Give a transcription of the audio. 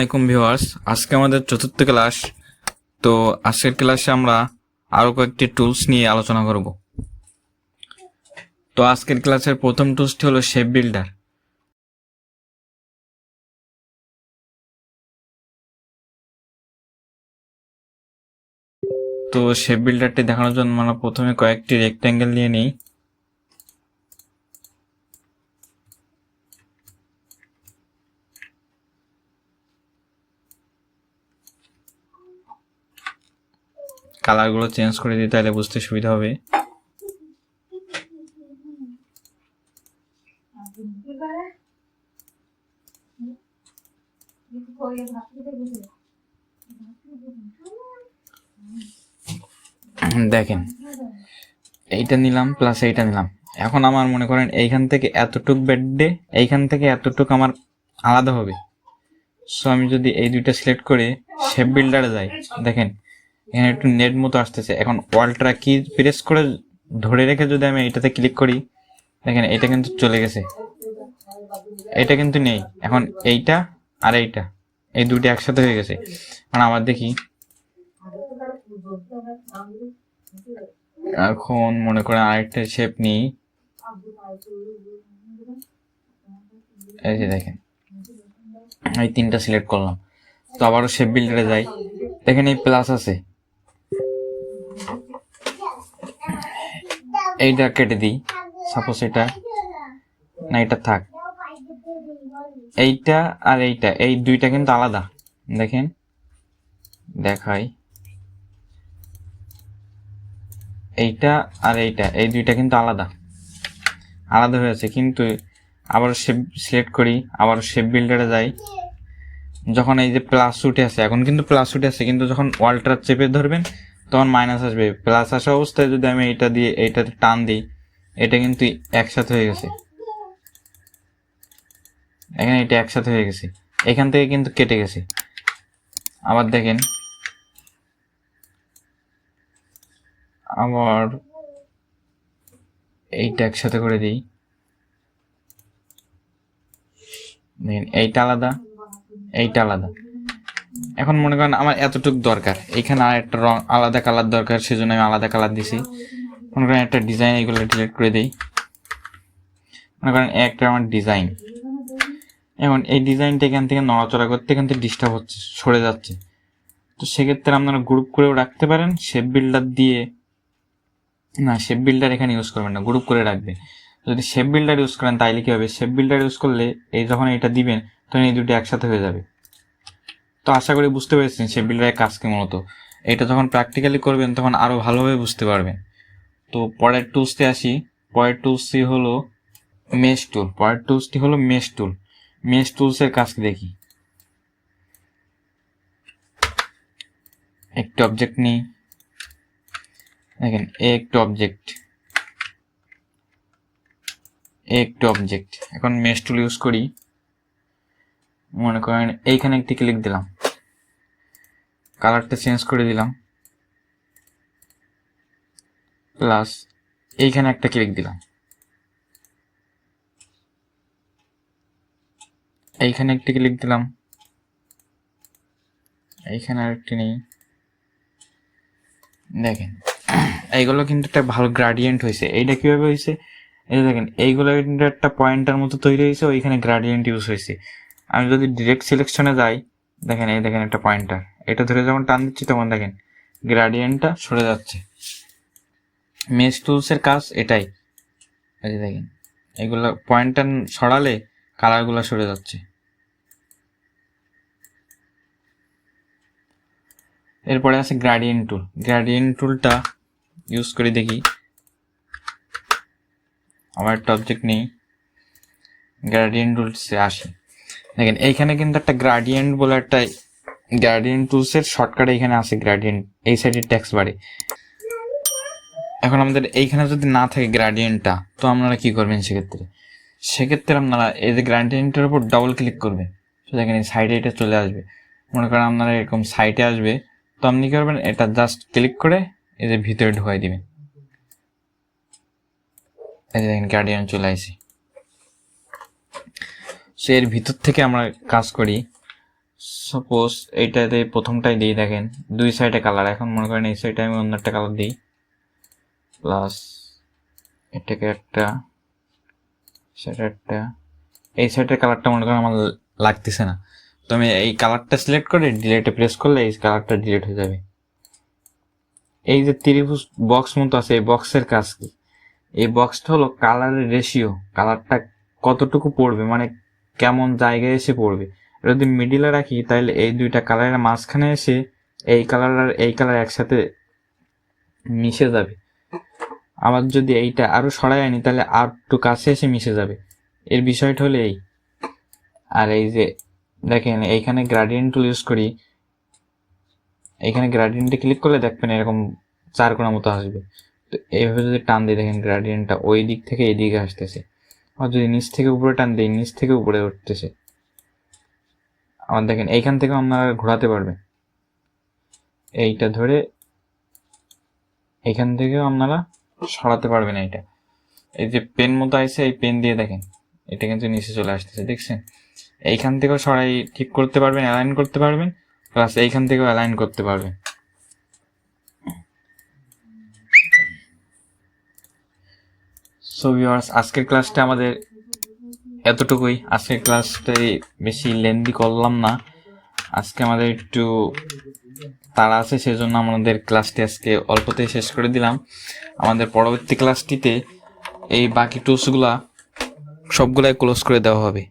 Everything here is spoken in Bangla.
আলাইকুম ভিউয়ার্স। আজকে আমাদের চতুর্থ ক্লাস। তো আজকের ক্লাসে আমরা আরও কয়েকটি টুলস নিয়ে আলোচনা করব। তো আজকের ক্লাসের প্রথম টুলসটি হলো শেপ বিল্ডার তো শেপ বিল্ডারটি দেখানোর জন্য আমরা প্রথমে কয়েকটি রেক্ট্যাঙ্গেল নিয়ে নিই। কালারগুলো চেঞ্জ করে দিই, তাহলে বুঝতে সুবিধা হবে। দেখেন, এইটা নিলাম প্লাস এইটা নিলাম। এখন আমার মনে করেন এইখান থেকে এতটুক বেডে এইখান থেকে এতটুক আমার আলাদা হবে। সো আমি যদি এই দুইটা সিলেক্ট করে শেপ বিল্ডারে যাই, দেখেন এখানে একটু নেট মতো আসতেছে। এখন ওয়ালটা কি প্রেস করে ধরে রেখে যদি আমি এটাতে ক্লিক করি, দেখেন এটা কিন্তু চলে গেছে। এটা কিন্তু নেই। এখন এইটা আর এইটা, এই দুটি একসাথে হয়ে গেছে। এখন আবার দেখি এখন মনে করেন আরেকটা শেপ নিই। এই যে দেখেন, এই তিনটা সিলেক্ট করলাম। তো আবারও শেপ বিল্ডারে যাই। দেখেন এই প্লাস আছে। এইটা কেটে দিই। সাপোজ এটা না, এটা থাক। এইটা আর এইটা, এই দুইটা কিন্তু আলাদা। দেখেন। দেখাই। এইটা আর এইটা, এই দুইটা কিন্তু আলাদা। আলাদা হয়েছে, কিন্তু আবার শেপ সিলেক্ট করি, আবার শেপ বিল্ডারে যাই। যখন এই যে প্লাস উঠে আছে, এখন কিন্তু প্লাস উঠে আছে, কিন্তু যখন ওয়ালটা চেপে ধরবেন তখন মাইনাস আসবে। প্লাস আসা অবস্থায় যদি আমি এটা দিয়ে এইটাতে টান দিই, এটা কিন্তু একসাথে হয়ে গেছে। এখানে এটা একসাথে হয়ে গেছে। এখান থেকে কিন্তু কেটে গেছে। আবার দেখেন। আবার এইটা একসাথে করে দিই। দেখেন, এইটা আলাদা এইটা আলাদা। এখন মনে করেন আমার এতটুক দরকার। এখানে আর একটা রং, আলাদা কালার দরকার, সেজন্য আমি আলাদা কালার দিছি। মনে করেন একটা ডিজাইন এগুলো ডিলিট করে দিই। মনে করেন একটা আমার ডিজাইন এখন এই ডিজাইনটা এখান থেকে নড়াচড়া করতে এখান থেকে ডিস্টার্ব হচ্ছে, সরে যাচ্ছে। তো সেক্ষেত্রে আপনারা গ্রুপ করেও রাখতে পারেন শেপ বিল্ডার দিয়ে না শেপ বিল্ডার এখানে ইউজ করবেন না গ্রুপ করে রাখবেন। যদি শেপ বিল্ডার ইউজ করেন, তাইলে কি হবে? শেপ বিল্ডার ইউজ করলে এই যখন এটা দিবেন, তখন এই দুটো একসাথে হয়ে যাবে। তো আশা করি বুঝতে পেরেছেন শেপ বিল্ডারের কাজকে মূলত। এটা যখন প্র্যাকটিক্যালি করবেন, তখন আরও ভালোভাবে বুঝতে পারবেন। তো পরের টুলসতে আসি। পরের টুলসটি হলো মেশ টুল পরের টুলসটি হলো মেশ টুল মেশ টুলসের কাজ দেখি। একটি অবজেক্ট নিই। দেখেন এ একটি অবজেক্ট এ একটি অবজেক্ট এখন মেশ টুল ইউজ করি। মনে করেন এইখানে একটি ক্লিক দিলাম। কালারটা চেঞ্জ করে দিলাম। প্লাস এইখানে একটা ক্লিক দিলাম। এইখানে একটি ক্লিক দিলাম। এইখানে আরেকটি নেই। দেখেন, এইগুলো কিন্তু একটা ভালো গ্রাডিয়েন্ট হয়েছে। এইটা কীভাবে হয়েছে? এই দেখেন, এইগুলো কিন্তু একটা পয়েন্টার মতো তৈরি হয়েছে, ওইখানে গ্রাডিয়েন্ট ইউজ হয়েছে। আমি যদি ডিরেক্ট সিলেকশনে যাই, দেখেন এই দেখেন একটা পয়েন্টার এটা ধরে যখন টান দিচ্ছি তখন দেখেন গ্রাডিয়েন্টটা সরে যাচ্ছে। মেস টুলসের কাজ এটাই। এই দেখেন, এগুলো পয়েন্টার সরালে কালারগুলো সরে যাচ্ছে। এরপরে আছে গ্রাডিয়েন্ট টুল গ্রাডিয়েন্ট টুলটা ইউজ করে দেখি। আমার একটা অবজেক্ট নেই। গ্রাডিয়েন্ট টুলসে আসি। দেখেন, এইখানে কিন্তু একটা গ্রাডিয়েন্ট বলে একটা গ্রাডিয়েন্ট টুলসের শর্টকাট এখানে আছে গ্রাডিয়েন্ট এই সাইডে ট্যাক্স বাড়ে। এখন আমাদের এইখানে যদি না থাকে গ্রাডিয়েন্টটা তো আপনারা কি করবেন সেক্ষেত্রে? সেক্ষেত্রে আপনারা এই যে গ্রাডিয়েন্টের উপর ডাবল ক্লিক করবেন। তো দেখেন, এই সাইডে এটা চলে আসবে। মনে করেন আপনারা এরকম সাইডে আসবে, তো আপনি কি করবেন, এটা জাস্ট ক্লিক করে এই যে ভিতরে ঢুকাই দিবেন। এই যে দেখেন গার্ডিয়ান চলে আসি সো এর ভিতর থেকে আমরা কাজ করি। সাপোজ এইটাতে প্রথমটাই দিই দেখেন, দুই সাইডে কালার এখন মনে করেন এই সাইডে আমি অন্য একটা কালার দিই। প্লাস এটাকে একটা, সেটা একটা। এই সাইডের কালারটা মনে করেন আমার লাগতেছে না। তো আমি এই কালারটা সিলেক্ট করে ডিলেটে প্রেস করলে এই কালারটা ডিলেট হয়ে যাবে। এই যে ত্রিভুজ বক্স মতো আছে, এই বক্সের কাজ কি? এই বক্সটা হলো কালারের রেশিও কালারটা কতটুকু পড়বে? মানে কেমন জায়গায় এসে পড়বে। যদি মিডিলে রাখি, তাহলে এই দুইটা কালারের মাঝখানে এসে এই কালার আর এই কালার একসাথে মিশে যাবে। আবার যদি এইটা আরও সরাই আনি, তাহলে আর একটু কাছে এসে মিশে যাবে। এর বিষয়টা হলো এই। আর এই যে দেখেন, এইখানে গ্রাডিয়েন্ট টুল ইউজ করি। এইখানে গ্রাডিয়েন্টে ক্লিক করলে দেখবেন এরকম চার কোণা মতো আসবে। তো এইভাবে যদি টান দিই, দেখেন গ্রাডিয়েন্টটা ওই দিক থেকে এই দিকে আসতেছে। আর যদি নিচ থেকে উপরে টান দিই, নিচ থেকে উপরে উঠতেছে। আবার দেখেন, এইখান থেকে আপনারা ঘোরাতে পারবেন। এইটা ধরে এইখান থেকেও আপনারা সরাতে পারবেন এইটা। এই যে পেন মতো আছে এই পেন দিয়ে দেখেন, এটা কিন্তু নিচে চলে আসতেছে, দেখছেন? এইখান থেকেও সরাই ঠিক করতে পারবেন অ্যালাইন করতে পারবেন প্লাস এইখান থেকেও অ্যালাইন করতে পারবেন। সো ভিউয়ার্স আজকের ক্লাসটা আমাদের এতটুকুই। আজকের ক্লাসটাই বেশি লেন্দি করলাম না। আজকে আমাদের একটু তারা আছে, সেজন্য আমাদের ক্লাসটি আজকে অল্পতেই শেষ করে দিলাম। আমাদের পরবর্তী ক্লাসটিতে এই বাকি টুলসগুলা সবগুলাই ক্লোজ করে দেওয়া হবে।